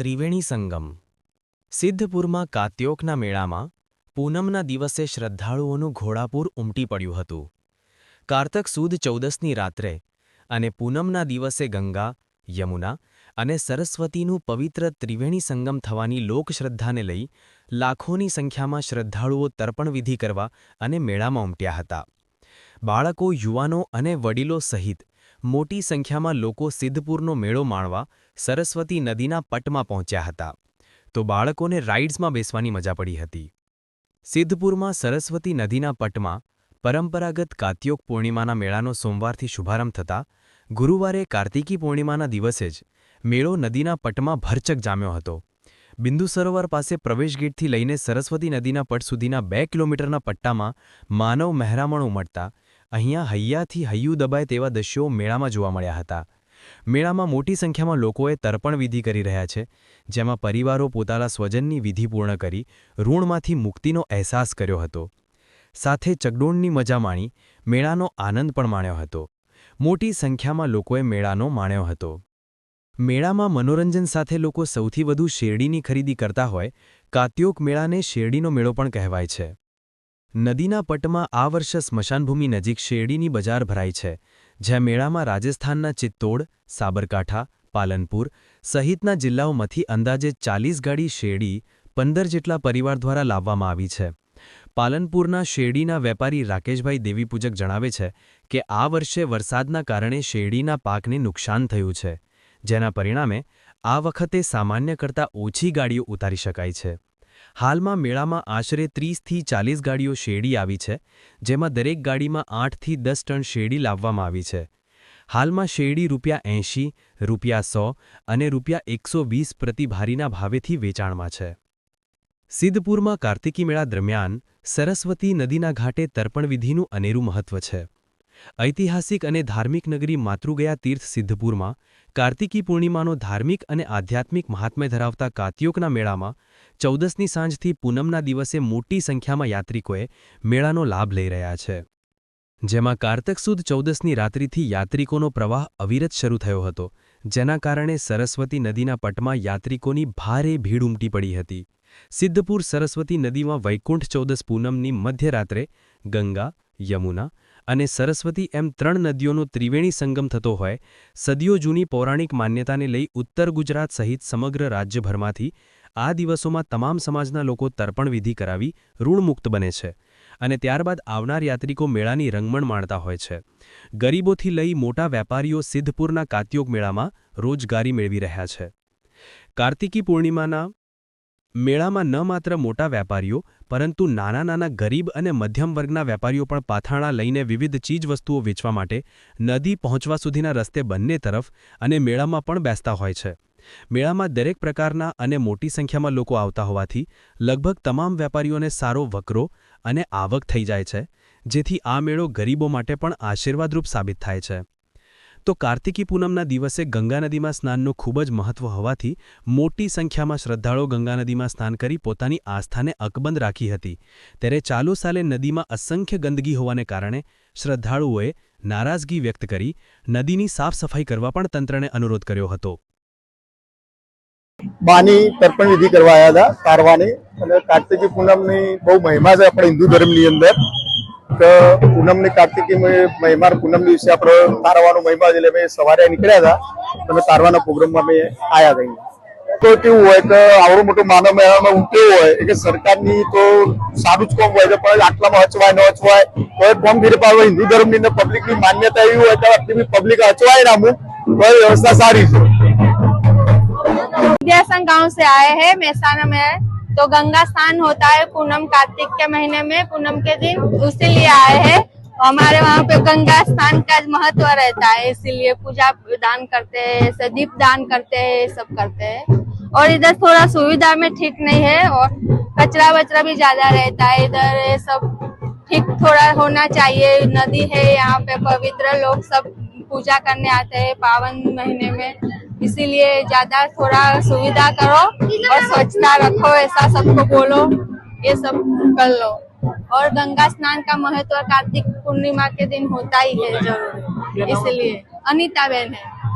ત્રિવેણી સંગમ. સિદ્ધપુરમાં કાત્યોકના મેળામાં પૂનમના દિવસે શ્રદ્ધાળુઓનું ઘોડાપૂર ઉમટી પડ્યું હતું. કારતક સુદ ચૌદસની રાત્રે અને પૂનમના દિવસે ગંગા, યમુના અને સરસ્વતીનું પવિત્ર ત્રિવેણી સંગમ થવાની લોકશ્રદ્ધાને લઈ લાખોની સંખ્યામાં શ્રદ્ધાળુઓ તર્પણવિધિ કરવા અને મેળામાં ઉમટ્યા હતા. બાળકો, યુવાનો અને વડીલો સહિત મોટી સંખ્યામાં લોકો સિદ્ધપુરનો મેળો માણવા સરસ્વતી નદીના પટમાં પહોંચ્યા હતા. તો બાળકોને રાઇડ્સમાં બેસવાની મજા પડી હતી. સિદ્ધપુરમાં સરસ્વતી નદીના પટમાં પરંપરાગત કાત્યોક પૂર્ણિમાના મેળાનો સોમવારથી શુભારંભ થતા ગુરુવારે કાર્તિકી પૂર્ણિમાના દિવસે જ મેળો નદીના પટમાં ભરચક જામ્યો હતો. બિંદુ સરોવર પાસે પ્રવેશગેટથી લઈને સરસ્વતી નદીના પટ સુધીના બે કિલોમીટરના પટ્ટામાં માનવ મહેરામણ ઉમટતા અહીંયા હૈયાથી હૈયું દબાય તેવા દ્રશ્યો મેળામાં જોવા મળ્યા હતા. મેળામાં મોટી સંખ્યામાં લોકોએ તર્પણ વિધિ કરી રહ્યા છે, જેમાં પરિવારો પોતાના સ્વજનની વિધિ પૂર્ણ કરી ઋણમાંથી મુક્તિનો અહેસાસ કર્યો હતો. સાથે ચગડોળની મજા માણી મેળાનો આનંદ પણ માણ્યો હતો. મોટી સંખ્યામાં લોકોએ મેળાનો માણ્યો હતો. મેળામાં મનોરંજન સાથે લોકો સૌથી વધુ શેરડીની ખરીદી કરતા હોય, કાત્યોક મેળાને શેરડીનો મેળો પણ કહેવાય છે. નદીના પટમાં આ વર્ષે સ્મશાનભૂમિ નજીક શેરડીની બજાર ભરાઈ છે, જ્યાં મેળામાં રાજસ્થાનના ચિત્તોડ, સાબરકાંઠા, પાલનપુર સહિતના જિલ્લાઓમાંથી અંદાજે ચાલીસ ગાડી શેરડી પંદર જેટલા પરિવાર દ્વારા લાવવામાં આવી છે. પાલનપુરના શેરડીના વેપારી રાકેશભાઈ દેવીપૂજક જણાવે છે કે આ વર્ષે વરસાદના કારણે શેરડીના પાકને નુકસાન થયું છે, જેના પરિણામે આ વખતે સામાન્ય કરતાં ઓછી ગાડીઓ ઉતારી શકાય છે. હાલમાં મેળામાં આશરે ત્રીસથી ચાલીસ ગાડીઓ શેરડી આવી છે, જેમાં દરેક ગાડીમાં આઠથી દસ ટન શેરડી લાવવામાં આવી છે. હાલમાં શેરડી રૂપિયા એંશી, રૂપિયા સો અને રૂપિયા એકસો વીસ પ્રતિભારીના ભાવેથી વેચાણમાં છે. સિદ્ધપુરમાં કાર્તિકી મેળા દરમિયાન સરસ્વતી નદીના ઘાટે તર્પણવિધિનું અનેરું મહત્વ છે. ઐતિહાસિક અને ધાર્મિક નગરી માતૃગયા તીર્થ સિદ્ધપુરમાં કાર્તિકી પૂર્ણિમાનો ધાર્મિક અને આધ્યાત્મિક મહાત્મ્ય ધરાવતા કાત્યોકના મેળામાં ચૌદસની સાંજથી પૂનમના દિવસે મોટી સંખ્યામાં યાત્રિકોએ મેળાનો લાભ લઈ રહ્યા છે. જેમાં કારતક સુદ ચૌદસની રાત્રિથી યાત્રિકોનો પ્રવાહ અવિરત શરૂ થયો હતો, જેના કારણે સરસ્વતી નદીના પટમાં યાત્રિકોની ભારે ભીડ ઉમટી પડી હતી. સિદ્ધપુર સરસ્વતી નદીમાં વૈકુંઠ ચૌદસ પૂનમની મધ્યરાત્રે ગંગા, યમુના અને સરસ્વતી એમ ત્રણ નદીઓનો ત્રિવેણી સંગમ થતો હોય, સદીઓ જૂની પૌરાણિક માન્યતાને લઈ ઉત્તર ગુજરાત સહિત સમગ્ર રાજ્યભરમાંથી આ દિવસોમાં તમામ સમાજના લોકો તર્પણ વિધિ કરાવી ઋણમુક્ત બને છે અને ત્યારબાદ આવનાર યાત્રિકો મેળાની રંગમણ માણતા હોય છે. ગરીબોથી લઈ મોટા વેપારીઓ સિદ્ધપુરના કાત્યોગ મેળામાં રોજગારી મેળવી રહ્યા છે. કાર્તિકી પૂર્ણિમાના મેળામાં ન માત્ર મોટા વેપારીઓ, પરંતુ નાના નાના ગરીબ અને મધ્યમ વર્ગના વેપારીઓ પણ પાથાણા લઈને વિવિધ ચીજવસ્તુઓ વેચવા માટે નદી પહોંચવા સુધીના રસ્તે બંને તરફ અને મેળામાં પણ બેસતા હોય છે. મેળામાં દરેક પ્રકારના અને મોટી સંખ્યામાં લોકો આવતા હોવાથી લગભગ તમામ વેપારીઓને સારો વકરો અને આવક થઈ જાય છે, જેથી આ મેળો ગરીબો માટે પણ આશીર્વાદરૂપ સાબિત થાય છે. તો કાર્તિકી પૂનમના દિવસે ગંગા નદીમાં સ્નાનનું ખૂબ જ મહત્વ હોવાથી મોટી સંખ્યામાં શ્રદ્ધાળુઓ ગંગા નદીમાં સ્નાન કરી પોતાની આસ્થાને અકબંધ રાખી હતી. ત્યારે ચાલુ સાલે નદીમાં અસંખ્ય ગંદકી હોવાને કારણે શ્રદ્ધાળુઓએ નારાજગી વ્યક્ત કરી નદીની સાફ સફાઈ કરવા પણ તંત્રને અનુરોધ કર્યો હતો. બાની તર્પણ વિધિ કરવા આવ્યા હતા તારવાની અને કાર્તિકી પૂનમની બહુ મહિમા છે આપણે હિન્દુ ધર્મની અંદર. તો પૂનમની કાર્તિકી મહિમા પૂનમ દિવસે આપણે તારવાનો મહિમા એટલે અમે સવારે નીકળ્યા હતા. અને તારવાના પ્રોગ્રામમાં અમે આવ્યા હતા તો કેવું હોય કે આવડું મોટું માનવ મેળામાં કેવું હોય કે સરકારની તો સારું જ કોમ હોય છે, પણ આટલામાં હચવાય, ન હચવાય, તો એ કોમ ગીરી પાડવા હિન્દુ ધર્મની અંદર પબ્લિકની માન્યતા એવી હોય તો આટલી બી પબ્લિક હચવાય ના અમુક તો વ્યવસ્થા સારી છે. विद्यासन गाँव से आए हैं, मेहसाना में तो गंगा स्नान होता है पूनम कार्तिक के महीने में, पूनम के दिन उसीलिए आए हैं। हमारे वहाँ पे गंगा स्नान का महत्व रहता है, इसीलिए पूजा दान करते हैं दीप दान करते हैं सब करते हैं। और इधर थोड़ा सुविधा में ठीक नहीं है और कचरा वचरा भी ज़्यादा रहता है, इधर सब ठीक थोड़ा होना चाहिए। नदी है, यहाँ पे पवित्र लोग सब पूजा करने आते हैं, पावन महीने में। इसीलिए ज़्यादा थोड़ा सुविधा करो और स्वच्छता रखो ऐसा सबको बोलो ये सब कर लो। और गंगा स्नान का महत्व कार्तिक पूर्णिमा के दिन होता ही है ज़रूर। इसलिए अनिता बहन है।